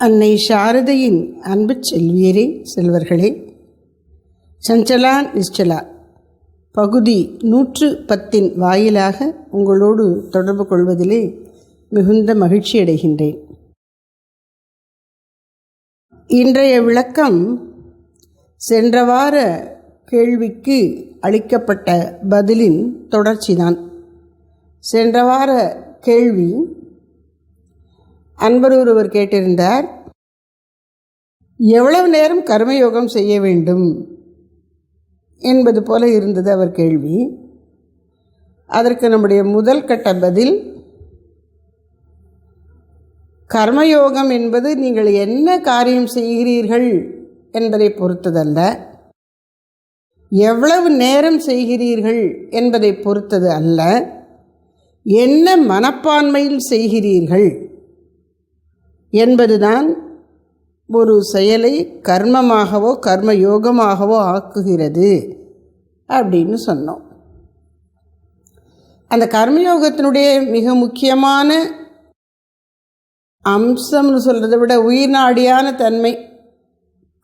அன்னை சாரதையின் அன்பு செல்வியரே செல்வர்களே. சஞ்சலா நிச்சலா. பகுதி நூற்று பத்தின் வாயிலாக உங்களோடு தொடர்பு கொள்வதிலே மிகுந்த மகிழ்ச்சி அடைகின்றேன். இன்றைய விளக்கம் சென்ற வார கேள்விக்கு அளிக்கப்பட்ட பதிலின் தொடர்ச்சிதான். சென்ற வார கேள்வி அன்பர் ஒருவர் கேட்டிருந்தார் எவ்வளவு நேரம் கர்மயோகம் செய்ய வேண்டும்? என்பது போல இருந்தது அவர் கேள்வி. அதற்கு நம்முடைய முதல் கட்ட பதில் கர்மயோகம் என்பது நீங்கள் என்ன காரியம் செய்கிறீர்கள் என்பதை பொறுத்ததல்ல. எவ்வளவு நேரம் செய்கிறீர்கள் என்பதை பொறுத்தது அல்ல. என்ன மனப்பான்மையில் செய்கிறீர்கள்? என்பதுதான் ஒரு செயலை கர்மமாகவோ கர்ம யோகமாகவோ ஆக்குகிறது அப்படின்னு சொன்னோம். அந்த கர்மயோகத்தினுடைய மிக முக்கியமான அம்சம்னு சொல்கிறத விட உயிர்நாடியான தன்மை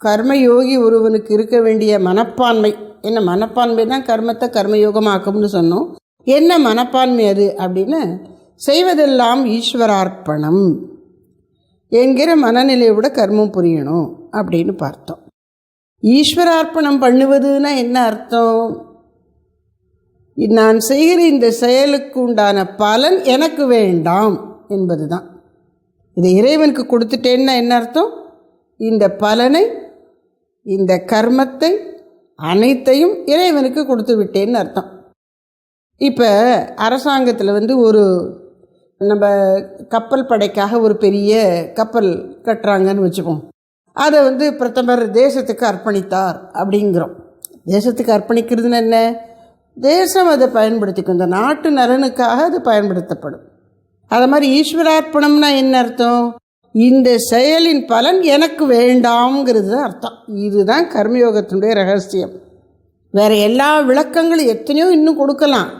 கர்மயோகி ஒருவனுக்கு இருக்க வேண்டிய மனப்பான்மை. என்ன மனப்பான்மை தான் கர்மத்தை கர்மயோகமாக்கும்னு சொன்னோம். என்ன மனப்பான்மை அது? அப்படின்னு செய்வதெல்லாம் ஈஸ்வரார்ப்பணம். என்கிற மனநிலையோட கர்மம் புரியணும் அப்படின்னு பார்த்தோம். ஈஸ்வரார்ப்பணம் பண்ணுவதுன்னா என்ன அர்த்தம்? நான் செய்கிற இந்த செயலுக்கு உண்டான பலன் எனக்கு வேண்டாம் என்பது தான் இதை இறைவனுக்கு கொடுத்துட்டேன்னா என்ன அர்த்தம்? இந்த பலனை இந்த கர்மத்தை அனைத்தையும் இறைவனுக்கு கொடுத்து விட்டேன்னு அர்த்தம். இப்போ அரசாங்கத்தில் வந்து ஒரு நம்ம கப்பல் படைக்காக ஒரு பெரிய கப்பல் கட்டுறாங்கன்னு வச்சுப்போம். அதை வந்து பிரதமர் தேசத்துக்கு அர்ப்பணித்தார் அப்படிங்கிறோம். தேசத்துக்கு அர்ப்பணிக்கிறதுன்னு என்ன? தேசம் அதை பயன்படுத்திக்கும். இந்த நாட்டு நலனுக்காக அது பயன்படுத்தப்படும். அதை மாதிரி ஈஸ்வரார்ப்பணம்னா என்ன அர்த்தம்? இந்த செயலின் பலன் எனக்கு வேண்டாம்ங்கிறது தான் அர்த்தம். இதுதான் கர்மயோகத்தினுடைய ரகசியம். வேறு எல்லா விளக்கங்களும் எத்தனையோ இன்னும் கொடுக்கலாம்.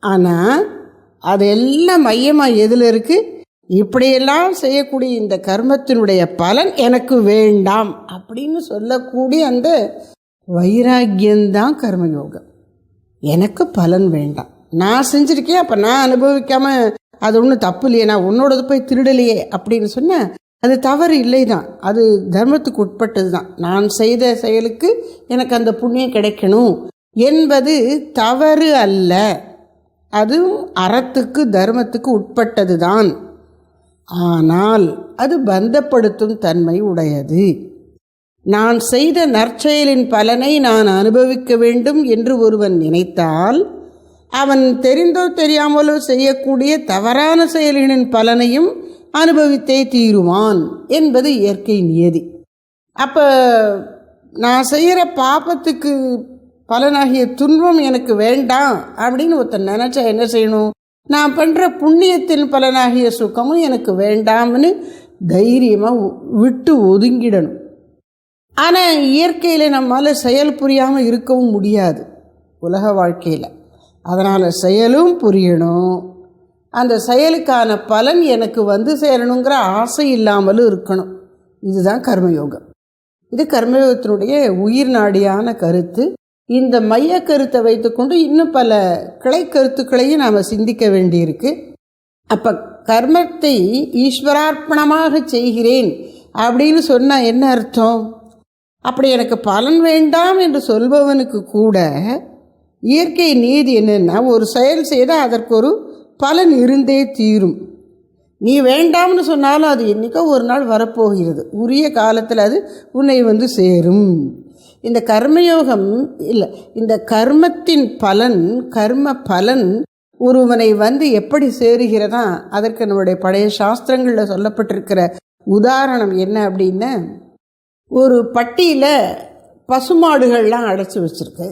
ஆனால் அது எல்லாம் மையமாக எதில் இருக்குது இப்படியெல்லாம் செய்யக்கூடிய இந்த கர்மத்தினுடைய பலன் எனக்கு வேண்டாம் அப்படின்னு சொல்லக்கூடிய அந்த வைராக்கியந்தான் கர்மயோகம். எனக்கு பலன் வேண்டாம். நான் செஞ்சுருக்கேன் அப்போ நான் அனுபவிக்காமல் அது ஒன்றும் தப்பு இல்லையே நான் உன்னோடது போய் திருடலையே அப்படின்னு சொன்னேன் அது தவறு இல்லை தான் அது தர்மத்துக்கு உட்பட்டது தான் நான் செய்த செயலுக்கு எனக்கு அந்த புண்ணியம் கிடைக்கணும் என்பது தவறு அல்ல. அதுவும் அறத்துக்கு தர்மத்துக்கு உட்பட்டது தான் ஆனால் அது பந்தப்படுத்தும் தன்மை உடையது. நான் செய்த நற்செயலின் பலனை நான் அனுபவிக்க வேண்டும் என்று ஒருவன் நினைத்தால் அவன் தெரிந்தோ தெரியாமலோ செய்யக்கூடிய தவறான செயல்களின் பலனையும் அனுபவித்தே தீருவான் என்பது இயற்கை நியதி. அப்போ நான் செய்கிற பாப்பத்துக்கு பலனாகிய துன்பம் எனக்கு வேண்டாம் அப்படின்னு ஒருத்தன் நினச்சா என்ன செய்யணும்? நான் பண்ணுற புண்ணியத்தின் பலனாகிய சுகமும் எனக்கு வேண்டாம்னு தைரியமாக விட்டு ஒதுங்கிடணும். ஆனால் இயற்கையில் நம்மால் செயல் புரியாமல் இருக்கவும் முடியாது உலக வாழ்க்கையில். அதனால் செயலும் புரியணும். அந்த செயலுக்கான பலன் எனக்கு வந்து சேரணுங்கிற ஆசை இல்லாமலும் இருக்கணும். இதுதான் கர்மயோகம். இது கர்மயோகத்தினுடைய உயிர் நாடியான கருத்து. இந்த மைய கருத்தை வைத்துக்கொண்டு இன்னும் பல கிளை கருத்துக்களையும் நாம் சிந்திக்க வேண்டியிருக்கு. அப்போ கர்மத்தை ஈஸ்வரார்ப்பணமாக செய்கிறேன் அப்படின்னு சொன்னால் என்ன அர்த்தம்? அப்படி எனக்கு பலன் வேண்டாம் என்று சொல்பவனுக்கு கூட இயற்கை நீதி என்னென்னா ஒரு செயல் செய்தால் அதற்கு ஒரு பலன் இருந்தே தீரும். நீ வேண்டாம்னு சொன்னாலும் அது என்றைக்கோ ஒரு நாள் வரப்போகிறது. உரிய காலத்தில் அது உன்னை வந்து சேரும். இந்த கர்மயோகம் இல்லை இந்த கர்மத்தின் பலன் கர்ம பலன் ஒருவனை வந்து எப்படி சேருகிறதா? அதற்கு நம்முடைய பழைய சாஸ்திரங்களில் சொல்லப்பட்டிருக்கிற உதாரணம் என்ன அப்படின்னா ஒரு பட்டியில் பசுமாடுகள்லாம் அடைச்சி வச்சுருக்கு.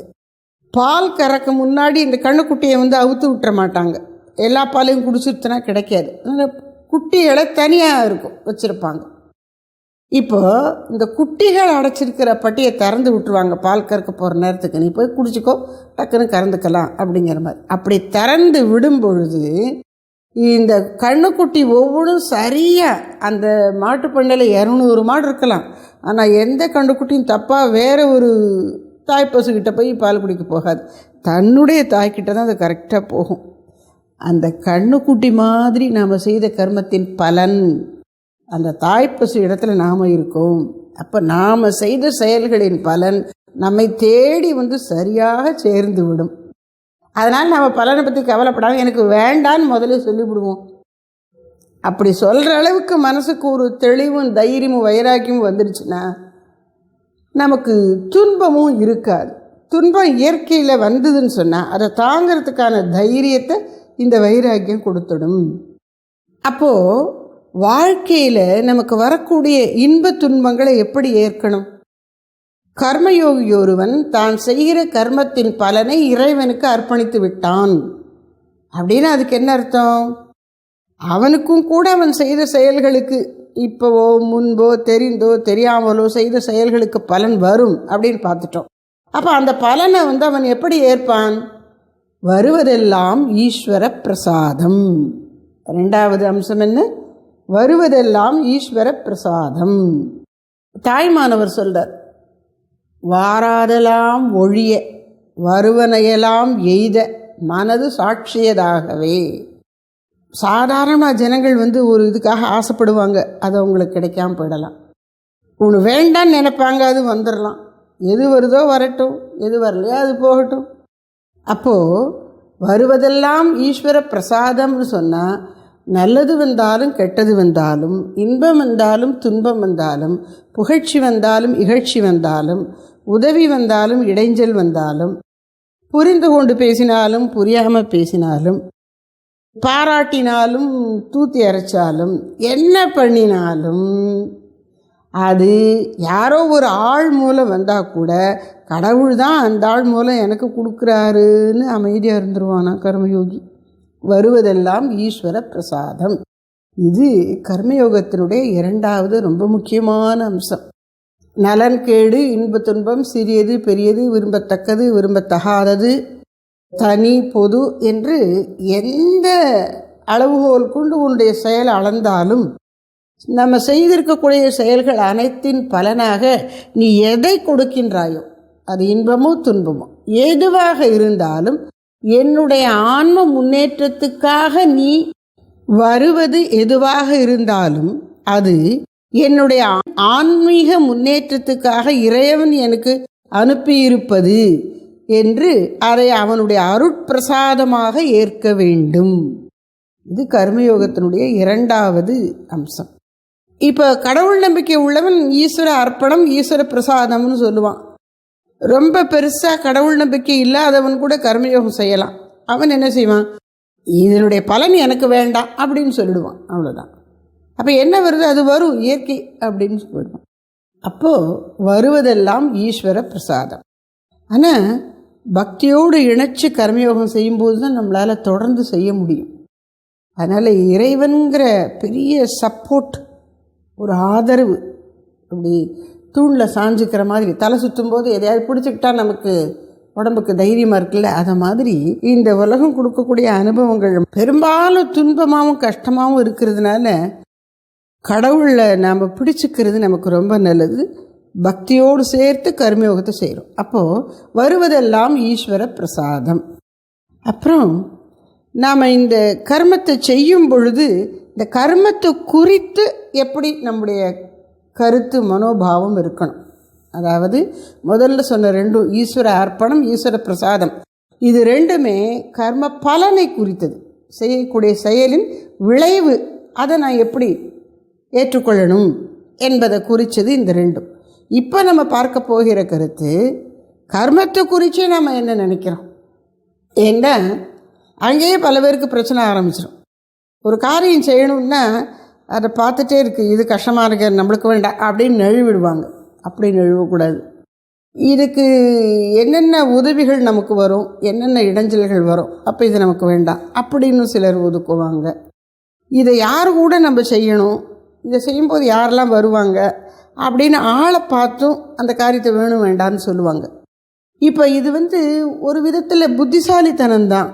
பால் கறக்க முன்னாடி இந்த கண்ணுக்குட்டியை வந்து அவுத்து விட்டுற மாட்டாங்க. எல்லா பாலையும் குடிச்சிருச்சுனா கிடைக்காது. குட்டிகளை தனியாக இருக்கும் வச்சுருப்பாங்க. இப்போ இந்த குட்டிகள் அடைச்சிருக்கிற பட்டியை திறந்து விட்டுருவாங்க. பால் கறக்க போகிற நேரத்துக்கு. நீ போய் குடிச்சிக்கோ டக்குன்னு கறந்துக்கலாம் அப்படிங்கிற மாதிரி. அப்படி திறந்து விடும் பொழுது இந்த கண்ணுக்குட்டி ஒவ்வொன்றும் சரியாக அந்த மாட்டு பண்ணையில் இரநூறு மாடு இருக்கலாம். ஆனால் எந்த கண்ணுக்குட்டியும் தப்பாக வேறு ஒரு தாய் பசுக்கிட்ட போய் பால் குடிக்க போகாது. தன்னுடைய தாய்க்கிட்ட தான் அது கரெக்டாக போகும். அந்த கண்ணுக்குட்டி மாதிரி நாம் செய்த கர்மத்தின் பலன் அந்த தாய்ப்பசு இடத்துல நாம் இருக்கோம். அப்போ நாம் செய்த செயல்களின் பலன் நம்மை தேடி வந்து சரியாக சேர்ந்து விடும். அதனால் நம்ம பலனை பற்றி கவலைப்படாமல் எனக்கு வேண்டான்னு முதல்ல சொல்லிவிடுவோம். அப்படி சொல்கிற அளவுக்கு மனசுக்கு ஒரு தெளிவும் தைரியமும் வைராக்கியமும் வந்துருச்சுன்னா நமக்கு துன்பமும் இருக்காது. துன்பம் இயற்கையில் வந்ததுன்னு சொன்னால் அதை தாங்கிறதுக்கான தைரியத்தை இந்த வைராக்கியம் கொடுத்துடும். அப்போது வாழ்க்கையில் நமக்கு வரக்கூடிய இன்ப துன்பங்களை எப்படி ஏற்கணும்? கர்மயோகி ஒருவன் தான் செய்கிற கர்மத்தின் பலனை இறைவனுக்கு அர்ப்பணித்து விட்டான். அப்படின்னு அதுக்கு என்ன அர்த்தம்? அவனுக்கும் கூட அவன் செய்த செயல்களுக்கு இப்போவோ முன்போ தெரிந்தோ தெரியாமலோ செய்த செயல்களுக்கு பலன் வரும் அப்படின்னு பார்த்துட்டோம். அப்போ அந்த பலனை வந்து அவன் எப்படி ஏற்பான்? வருவதெல்லாம் ஈஸ்வர பிரசாதம். ரெண்டாவது அம்சம் என்ன? வருவதெல்லாம் ஈஸ்வர பிரசாதம் தாய்மானவர் சொல்றார் வாராதெல்லாம் ஒழிய வருவனையெல்லாம் எய்த மனது சாட்சியதாகவே. சாதாரணமாக ஜனங்கள் வந்து ஒரு இதுக்காக ஆசைப்படுவாங்க அது அவங்களுக்கு கிடைக்காம போயிடலாம். ஒன்று வேண்டான்னு நினைப்பாங்க அது வந்துடலாம். எது வருதோ வரட்டும் எது வரலையோ அது போகட்டும். அப்போது வருவதெல்லாம் ஈஸ்வர பிரசாதம்னு சொன்னால் நல்லது வந்தாலும் கெட்டது வந்தாலும் இன்பம் வந்தாலும் துன்பம் வந்தாலும் புகழ்ச்சி வந்தாலும் இகழ்ச்சி வந்தாலும் உதவி வந்தாலும் இடைஞ்சல் வந்தாலும் புரிந்து கொண்டு பேசினாலும் புரியாமல் பேசினாலும் பாராட்டினாலும் தூத்தி அரைச்சாலும் என்ன பண்ணினாலும் அது யாரோ ஒரு ஆள் மூலம் வந்தால் கூட கடவுள் தான் அந்த ஆள் மூலம் எனக்கு கொடுக்குறாருன்னு அமைதியாக இருந்துருவானா கர்மயோகி? வருவதெல்லாம் ஈஸ்வர பிரசாதம். இது கர்மயோகத்தினுடைய இரண்டாவது ரொம்ப முக்கியமான அம்சம். நலன் கேடு இன்ப துன்பம் சிறியது பெரியது விரும்பத்தக்கது விரும்பத்தகாதது தனி பொது என்று எந்த அளவுகோல் கொண்டு உன்னுடைய செயல் அளந்தாலும் நம்ம செய்திருக்கக்கூடிய செயல்கள் அனைத்தின் பலனாக நீ எதை கொடுக்கின்றாயோ அது இன்பமோ துன்பமோ எதுவாக இருந்தாலும் என்னுடைய ஆன்ம முன்னேற்றத்துக்காக நீ வருவது எதுவாக இருந்தாலும் அது என்னுடைய ஆன்மீக முன்னேற்றத்துக்காக இறைவன் எனக்கு அனுப்பியிருப்பது என்று அதை அவனுடைய அருட்பிரசாதமாக ஏற்க வேண்டும். இது கர்மயோகத்தினுடைய இரண்டாவது அம்சம். இப்போ கடவுள் நம்பிக்கை உள்ளவன் ஈஸ்வர அர்ப்பணம் ஈஸ்வர பிரசாதம்னு சொல்லுவான். ரொம்ப பெருசாக கடவுள் நம்பிக்கை இல்லாதவன் கூட கர்மயோகம் செய்யலாம். அவன் என்ன செய்வான்? இதனுடைய பலன் எனக்கு வேண்டாம் அப்படின்னு சொல்லிடுவான். அவ்வளோதான் அப்போ என்ன வருது? அது வரும் இயற்கை அப்படின்னு சொல்லிடுவான். அப்போது வருவதெல்லாம் ஈஸ்வர பிரசாதம். ஆனால் பக்தியோடு இணைச்சு கர்மயோகம் செய்யும்போது தான் நம்மளால் தொடர்ந்து செய்ய முடியும். அதனால் இறைவன்கிற பெரிய சப்போர்ட் ஒரு ஆதரவு அப்படி தூணில் சாஞ்சிக்கிற மாதிரி தலை சுற்றும் போது எதையாவது பிடிச்சிக்கிட்டா நமக்கு உடம்புக்கு தைரியமாக இருக்குல்ல? அதை மாதிரி இந்த உலகம் கொடுக்கக்கூடிய அனுபவங்கள் பெரும்பாலும் துன்பமாகவும் கஷ்டமாகவும் இருக்கிறதுனால கடவுளில் நாம் பிடிச்சிக்கிறது நமக்கு ரொம்ப நல்லது. பக்தியோடு சேர்த்து கர்மயோகத்தை செய்கிறோம் அப்போது வருவதெல்லாம் ஈஸ்வர பிரசாதம். அப்புறம் நாம் இந்த கர்மத்தை செய்யும் பொழுது இந்த கர்மத்தை குறித்து எப்படி நம்முடைய கருத்து மனோபாவம் இருக்கணும். அதாவது முதல்ல சொன்ன ரெண்டும் ஈஸ்வர அர்ப்பணம் ஈஸ்வர பிரசாதம். இது ரெண்டுமே கர்ம பலனை குறித்தது. செய்யக்கூடிய செயலின் விளைவு அதை நான் எப்படி ஏற்றுக்கொள்ளணும் என்பதை குறித்தது இந்த ரெண்டும். இப்போ நம்ம பார்க்க போகிற கருத்து கர்மத்தை குறித்து நம்ம என்ன நினைக்கிறோம்? ஏன்னா அங்கேயே பல பேருக்கு பிரச்சனை ஆரம்பிச்சிடும் ஒரு காரியம் செய்யணும்னா அதை பார்த்துட்டே இருக்குது இது கஷ்டமாக இருக்கு நம்மளுக்கு வேண்டாம் அப்படின்னு நழுவிடுவாங்க அப்படி நழுவக்கூடாது. இதுக்கு என்னென்ன உதவிகள் நமக்கு வரும்? என்னென்ன இடைஞ்சல்கள் வரும்? அப்போ இது நமக்கு வேண்டாம் அப்படின்னு சிலர் ஒதுக்குவாங்க. இதை யார் கூட நம்ம செய்யணும்? இதை செய்யும்போது யாரெல்லாம் வருவாங்க? அப்படின்னு ஆளை பார்த்தும் அந்த காரியத்தை வேணும் வேண்டான்னு சொல்லுவாங்க. இப்போ இது வந்து ஒரு விதத்தில் புத்திசாலித்தனம் தான்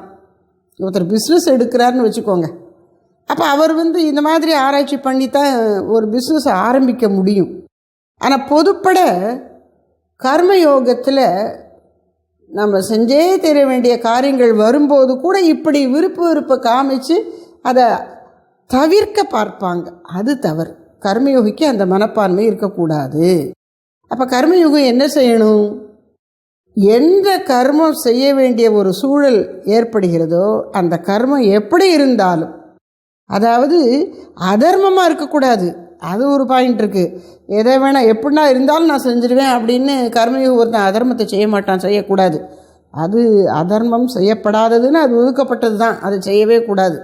ஒருத்தர் பிஸ்னஸ் எடுக்கிறாருன்னு வச்சுக்கோங்க. அப்போ அவர் வந்து இந்த மாதிரி ஆராய்ச்சி பண்ணி தான் ஒரு பிஸ்னஸ் ஆரம்பிக்க முடியும். ஆனால் பொதுப்பட கர்மயோகத்தில் நம்ம செஞ்சே தெரிய வேண்டிய காரியங்கள் வரும்போது கூட இப்படி விருப்பு விருப்பை காமிச்சு அதை தவிர்க்க பார்ப்பாங்க. அது தவறு. கர்மயோகிக்கு அந்த மனப்பான்மை இருக்கக்கூடாது. அப்போ கர்மயோகம் என்ன செய்யணும்? எந்த கர்மம் செய்ய வேண்டிய ஒரு சூழல் ஏற்படுகிறதோ அந்த கர்மம் எப்படி இருந்தாலும் அதாவது அதர்மமாக இருக்கக்கூடாது. அது ஒரு பாயிண்ட் இருக்குது எதை வேணால் எப்படின்னா இருந்தாலும் நான் செஞ்சிருவேன் அப்படின்னு கர்மயோகம் ஒருத்தன் அதர்மத்தை செய்ய மாட்டான் செய்யக்கூடாது. அது அதர்மம் செய்யப்படாததுன்னு அது ஒதுக்கப்பட்டது தான். அது செய்யவே கூடாது.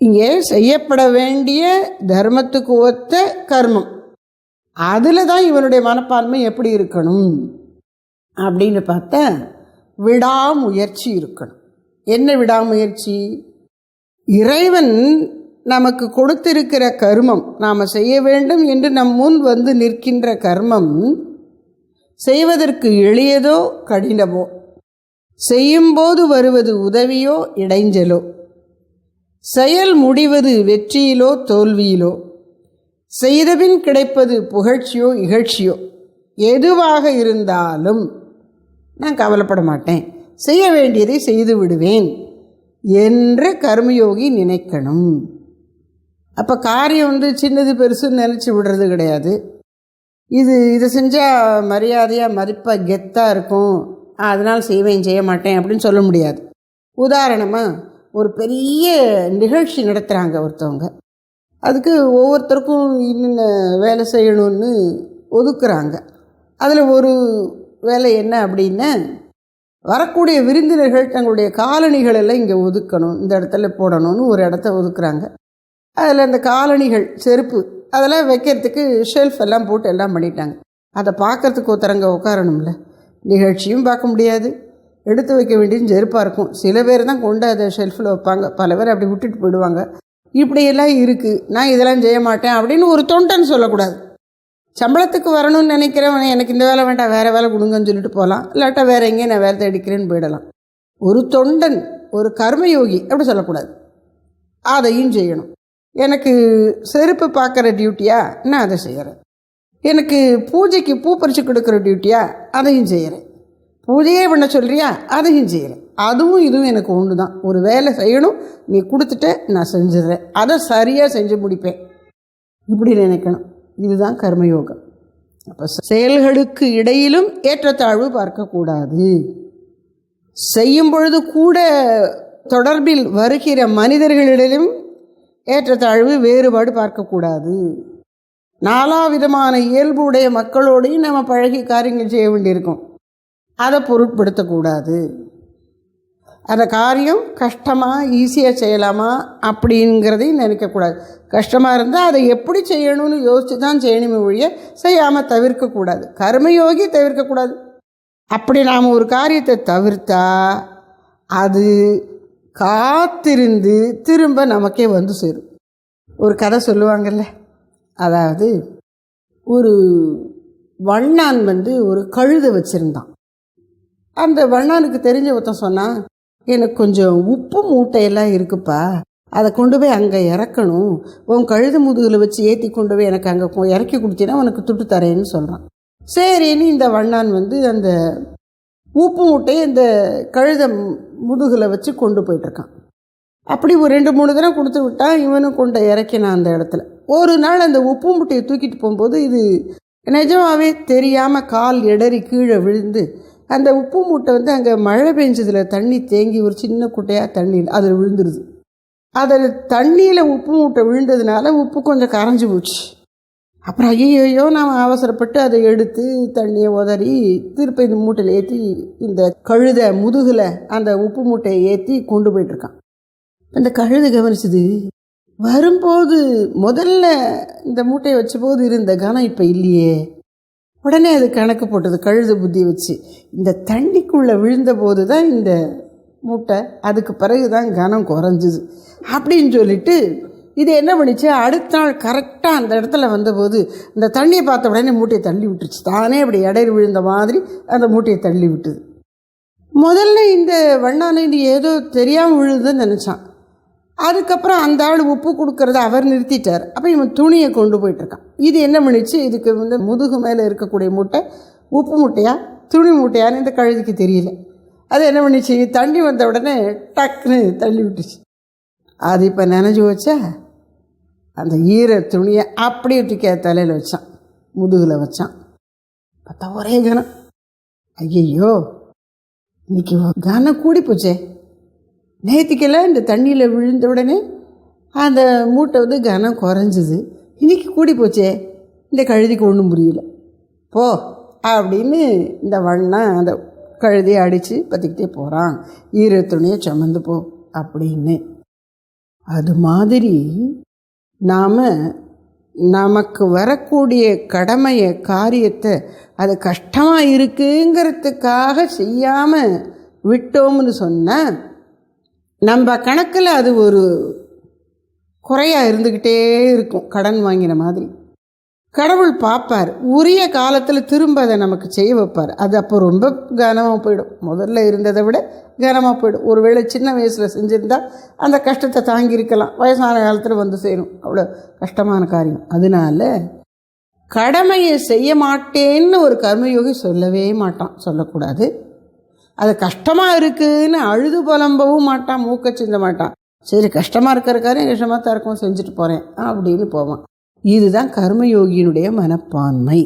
இங்கே செய்யப்பட வேண்டிய தர்மத்துக்கு ஒத்த கர்மம். அதில் தான் இவனுடைய மனப்பான்மை எப்படி இருக்கணும் அப்படின்னு பார்த்தா விடாமுயற்சி இருக்கணும். என்ன விடாமுயற்சி? இறைவன் நமக்கு கொடுத்திருக்கிற கர்மம் நாம் செய்ய வேண்டும் என்று நம் முன் வந்து நிற்கின்ற கர்மம் செய்வதற்கு எளியதோ கடினமோ? செய்யும்போது வருவது உதவியோ இடைஞ்சலோ? செயல் முடிவது வெற்றியிலோ தோல்வியிலோ? செய்தபின் கிடைப்பது புகழ்ச்சியோ இகழ்ச்சியோ? எதுவாக இருந்தாலும் நான் கவலைப்பட மாட்டேன். செய்ய வேண்டியதை செய்து விடுவேன். என்று கர்மயோகி நினைக்கணும். அப்போ காரியம் வந்து சின்னது பெருசுன்னு நினச்சி விடுறது கிடையாது. இது இதை செஞ்சால் மரியாதையாக மதிப்பாக கெத்தாக இருக்கும். அதனால் செய்வேன் செய்ய மாட்டேன் அப்படின்னு சொல்ல முடியாது. உதாரணமாக ஒரு பெரிய நிகழ்ச்சி நடத்துகிறாங்க ஒருத்தவங்க. அதுக்கு ஒவ்வொருத்தருக்கும் இன்னென்ன வேலை செய்யணும்னு ஒதுக்குறாங்க. அதில் ஒரு வேலை என்ன அப்படின்னா வரக்கூடிய விருந்தினர்கள் தங்களுடைய காலணிகள் எல்லாம் இங்கே ஒதுக்கணும் இந்த இடத்துல போடணும்னு ஒரு இடத்த ஒதுக்குறாங்க. அதில் அந்த காலணிகள் செருப்பு அதெல்லாம் வைக்கிறதுக்கு ஷெல்ஃப் எல்லாம் போட்டு எல்லாம் பண்ணிட்டாங்க. அதை பார்க்கறதுக்கு ஒருத்தரங்க உட்காரணும்ல. நிகழ்ச்சியும் பார்க்க முடியாது. எடுத்து வைக்க வேண்டியது செருப்பாக இருக்கும். சில பேர் தான் கொண்டு அதை ஷெல்ஃபில் வைப்பாங்க. பல பேர் அப்படி விட்டுட்டு போயிடுவாங்க. இப்படியெல்லாம் இருக்குது நான் இதெல்லாம் செய்ய மாட்டேன் அப்படின்னு ஒரு தொண்டன் சொல்லக்கூடாது. சம்பளத்துக்கு வரணும்னு நினைக்கிறவன் எனக்கு இந்த வேலை வேண்டாம் வேறு வேலை கொடுங்கன்னு சொல்லிட்டு போகலாம் இல்லாட்டா வேறு எங்கேயும் நான் வேலை தேடிக்கிறேன்னு போயிடலாம். ஒரு தொண்டன் ஒரு கர்மயோகி அப்படி சொல்லக்கூடாது. அதையும் செய்யணும். எனக்கு செருப்பு பார்க்குற டியூட்டியா நான் அதை செய்கிறேன் எனக்கு பூஜைக்கு பூ பறித்து கொடுக்குற டியூட்டியா அதையும் செய்கிறேன் பூஜையே பண்ண சொல்கிறியா அதையும் செய்கிறேன் அதுவும் இதுவும் எனக்கு ஒன்று தான். ஒரு வேலை செய்யணும் நீ கொடுத்துட்டு நான் செஞ்சிடுறேன். அதை சரியாக செஞ்சு முடிப்பேன். இப்படி நினைக்கணும். இதுதான் கர்மயோகம். அப்போ செயல்களுக்கு இடையிலும் ஏற்றத்தாழ்வு பார்க்கக்கூடாது. செய்யும் பொழுது கூட தொடர்பில் வருகிற மனிதர்களிடம் ஏற்றத்தாழ்வு வேறுபாடு பார்க்கக்கூடாது. நாலா விதமான இயல்பு உடைய மக்களோடையும் நம்ம பழகி காரியங்கள் செய்ய வேண்டியிருக்கோம். அதை பொருட்படுத்தக்கூடாது. அந்த காரியம் கஷ்டமாக ஈஸியாக செய்யலாமா அப்படிங்கிறதையும் நினைக்கக்கூடாது. கஷ்டமாக இருந்தால் அதை எப்படி செய்யணும்னு யோசித்து தான் செய்யணுமே ஒழிய செய்யாமல் தவிர்க்கக்கூடாது. கர்மயோகி தவிர்க்கக்கூடாது. அப்படி நாம் ஒரு காரியத்தை தவிர்த்தா அது காத்திருந்து திரும்ப நமக்கே வந்து சேரும். ஒரு கதை சொல்லுவாங்கல்ல? அதாவது ஒரு வண்ணான் வந்து ஒரு கழுதை வச்சுருந்தான். அந்த வண்ணானுக்கு தெரிஞ்ச ஒருத்தன் சொன்னான் எனக்கு கொஞ்சம் உப்பு மூட்டையெல்லாம் இருக்குப்பா. அதை கொண்டு போய் அங்கே இறக்கணும். உன் கழுது முதுகில் வச்சு ஏற்றி கொண்டு போய் எனக்கு அங்கே இறக்கி கொடுத்தீங்கன்னா உனக்கு துட்டு தரேன்னு சொல்கிறான் சரின்னு இந்த வண்ணான் வந்து அந்த உப்பு மூட்டையை இந்த கழுத முதுகில் வச்சு கொண்டு போயிட்டுருக்கான். அப்படி ஒரு ரெண்டு மூணு தடவை கொடுத்து விட்டான் இவனும் கொண்டு இறக்கினான் அந்த இடத்துல. ஒரு நாள் அந்த உப்பு மூட்டையை தூக்கிட்டு போகும்போது இது நிஜமாகவே தெரியாமல் கால் இடறி கீழே விழுந்து அந்த உப்பு மூட்டை வந்து அங்கே மழை பெஞ்சதில் தண்ணி தேங்கி ஒரு சின்ன குட்டையாக தண்ணி அதில் விழுந்துருது. அதில் தண்ணியில் உப்பு மூட்டை விழுந்ததுனால உப்பு கொஞ்சம் கரைஞ்சி போச்சு. அப்புறம் ஐயோ நாம் அவசரப்பட்டு அதை எடுத்து தண்ணியை உதறி திருப்பி இந்த மூட்டையில் ஏற்றி இந்த கழுதை முதுகில் அந்த உப்பு மூட்டையை ஏற்றி கொண்டு போயிட்டுருக்கான். அந்த கழுதை கவனிச்சது வரும்போது முதல்ல இந்த மூட்டையை வச்ச போது இருந்த கனம் இப்போ இல்லையே. உடனே அது கணக்கு போட்டது கழுது புத்தி வச்சு. இந்த தண்ணிக்குள்ளே விழுந்தபோது தான் இந்த மூட்டை அதுக்கு பிறகு தான் கனம் குறைஞ்சிது. அப்படின்னு சொல்லிட்டு இது என்ன பண்ணிச்சு? அடுத்த நாள் கரெக்டாக அந்த இடத்துல வந்தபோது இந்த தண்ணியை பார்த்த உடனே மூட்டையை தள்ளி விட்டுருச்சு. தானே அப்படி இடையில் விழுந்த மாதிரி அந்த மூட்டையை தள்ளி விட்டுது. முதல்ல இந்த வண்ணானை ஏதோ தெரியாமல் விழுதுன்னு நினச்சான். அதுக்கப்புறம் அந்த ஆள் உப்பு கொடுக்கறத அவர் நிறுத்திட்டார். அப்போ இவன் துணியை கொண்டு போயிட்டுருக்கான். இது என்ன பண்ணிச்சு இதுக்கு வந்து முதுகு மேலே இருக்கக்கூடிய மூட்டை உப்பு மூட்டையா துணி மூட்டையான்னு இந்த கழுதிக்கு தெரியல. அது என்ன பண்ணிச்சு தண்ணி வந்த உடனே டக்குன்னு தள்ளி விட்டுச்சு. அது இப்போ நினைஞ்சு வச்சா அந்த ஈர துணியை அப்படியே தூக்கி தலையில் வச்சான். முதுகில் வச்சான். பார்த்தா ஒரே கனம் ஐயையோ இன்னைக்கு கனம் கூடி போச்சே. நேற்றுக்கெல்லாம் இந்த தண்ணியில் விழுந்த உடனே அந்த மூட்டை வந்து கனம் குறைஞ்சிது. இன்றைக்கி கூடி போச்சே. இந்த கழுதிக்கு ஒன்றும் புரியல. போ அப்படின்னு இந்த வண்ணம் அந்த கழுதியை அடித்து பற்றிக்கிட்டே போகிறான் ஈர துணியை சுமந்து போ அப்படின்னு. அது மாதிரி நாம் நமக்கு வரக்கூடிய கடமையை காரியத்தை அது கஷ்டமாக இருக்குங்கிறதுக்காக செய்யாமல் விட்டோம்னு சொன்னால் நம்ம கணக்கில் அது ஒரு குறையாக இருந்துக்கிட்டே இருக்கும் கடன் வாங்கின மாதிரி. கடவுள் பார்ப்பார் உரிய காலத்தில் திரும்ப அதை நமக்கு செய்ய வைப்பார். அது அப்போ ரொம்ப கனமாக போயிடும். முதல்ல இருந்ததை விட கனமாக போயிடும். ஒருவேளை சின்ன வயசில் செஞ்சுருந்தா அந்த கஷ்டத்தை தாங்கியிருக்கலாம் வயசான காலத்தில் வந்து செய்யணும் அவ்வளோ கஷ்டமான காரியம். அதனால கடமையை செய்ய மாட்டேன்னு ஒரு கர்மயோகி சொல்லவே மாட்டான். சொல்லக்கூடாது. அது கஷ்டமாக இருக்குதுன்னு அழுது புலம்பவும் மாட்டான் மூக்க சிந்த மாட்டான். சரி கஷ்டமாக இருக்கிற காரியம் கஷ்டமாக தான் இருக்கும் செஞ்சுட்டு போகிறேன் அப்படின்னு போவான். இதுதான் கர்மயோகியினுடைய மனப்பான்மை.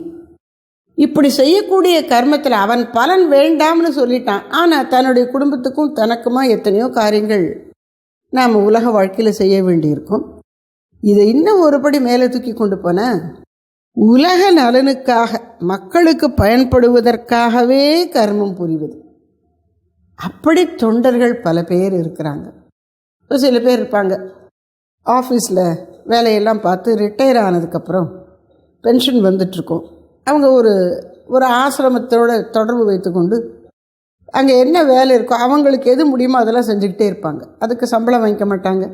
இப்படி செய்யக்கூடிய கர்மத்தில் அவன் பலன் வேண்டாம்னு சொல்லிட்டான். ஆனால் தன்னுடைய குடும்பத்துக்கும் தனக்குமா எத்தனையோ காரியங்கள் நாம் உலக வாழ்க்கையில் செய்ய வேண்டியிருக்கும். இதை இன்னும் ஒருபடி மேலே தூக்கி கொண்டு போன உலக நலனுக்காக மக்களுக்கு பயன்படுவதற்காகவே கர்மம் புரிவது. அப்படி தொண்டர்கள் பல பேர் இருக்கிறாங்க. ஒரு சில பேர் இருப்பாங்க. ஆஃபீஸில் வேலையெல்லாம் பார்த்து ரிட்டையர் ஆனதுக்கப்புறம் பென்ஷன் வந்துட்ருக்கோம் அவங்க ஒரு ஒரு ஆசிரமத்தோட தொடர்பு வைத்துக்கொண்டு அங்கே என்ன வேலை இருக்கோ அவங்களுக்கு எது முடியுமோ அதெல்லாம் செஞ்சுக்கிட்டே இருப்பாங்க. அதுக்கு சம்பளம் வாங்கிக்க மாட்டாங்க.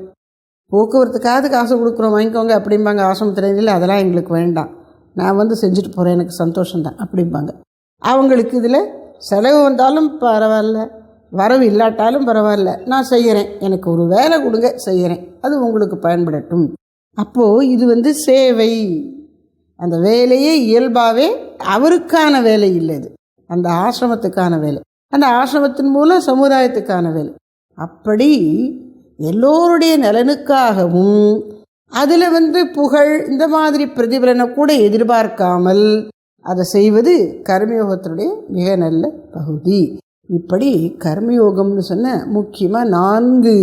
போக்குவரத்துக்காவது காசு கொடுக்குறோம் வாங்கிக்கோங்க அப்படிம்பாங்க. ஆசிரமத்தில் இல்லை அதெல்லாம் எங்களுக்கு வேண்டாம். நான் வந்து செஞ்சுட்டு போகிறேன் எனக்கு சந்தோஷம்தான் அப்படிம்பாங்க. அவங்களுக்கு இதில் செலவு வந்தாலும் பரவாயில்ல. வரவு இல்லாட்டாலும் பரவாயில்ல. நான் செய்கிறேன் எனக்கு ஒரு வேலை கொடுங்க செய்கிறேன் அது உங்களுக்கு பயன்படட்டும். அப்போது இது வந்து சேவை. அந்த வேலையே இயல்பாகவே அவருக்கான வேலை இல்லை இது அந்த ஆசிரமத்துக்கான வேலை. அந்த ஆசிரமத்தின் மூலம் சமுதாயத்துக்கான வேலை. அப்படி எல்லோருடைய நலனுக்காகவும் அதில் வந்து புகழ் இந்த மாதிரி பிரதிபலனை கூட எதிர்பார்க்காமல் அதை செய்வது கர்மயோகத்தினுடைய மிக நல்ல பகுதி. இப்படி கர்மயோகம்னு சொன்ன முக்கியமாக நான்கு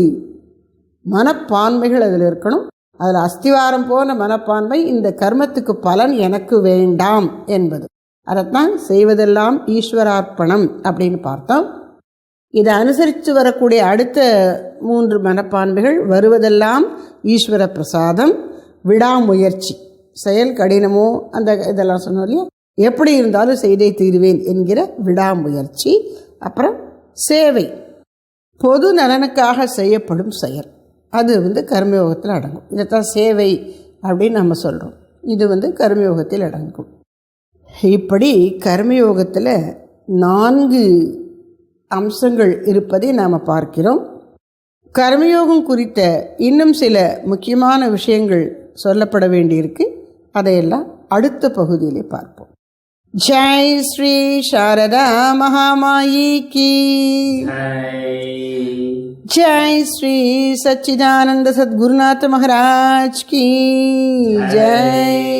மனப்பான்மைகள் அதில் இருக்கணும். அதில் அஸ்திவாரம் போன மனப்பான்மை இந்த கர்மத்துக்கு பலன் எனக்கு வேண்டாம் என்பது. அதைத்தான் செய்வதெல்லாம் ஈஸ்வரார்ப்பணம் அப்படின்னு பார்த்தோம். இதை அனுசரித்து வரக்கூடிய அடுத்த மூன்று மனப்பான்மைகள் வருவதெல்லாம் ஈஸ்வர பிரசாதம் விடாமுயற்சி. செயல் கடினமோ அந்த இதெல்லாம் சொன்னோம் இல்லையா? எப்படி இருந்தாலும் செய்தே தீருவேன் என்கிற விடாமுயற்சி. அப்புறம் சேவை. பொது நலனுக்காக செய்யப்படும் செயல். அது வந்து கர்மயோகத்தில் அடங்கும். இதைத்தான் சேவை அப்படின்னு நம்ம சொல்கிறோம் இது வந்து கர்மயோகத்தில் அடங்கும். இப்படி கர்மயோகத்தில் நான்கு அம்சங்கள் இருப்பதை நாம் பார்க்கிறோம். கர்மயோகம் குறித்த இன்னும் சில முக்கியமான விஷயங்கள் சொல்லப்பட வேண்டியிருக்கு. அதையெல்லாம் அடுத்த பகுதியிலே பார்ப்போம். जय श्री शारदा महामाई की। जय श्री सच्चिदानंद सदगुरुनाथ महाराज की। जय।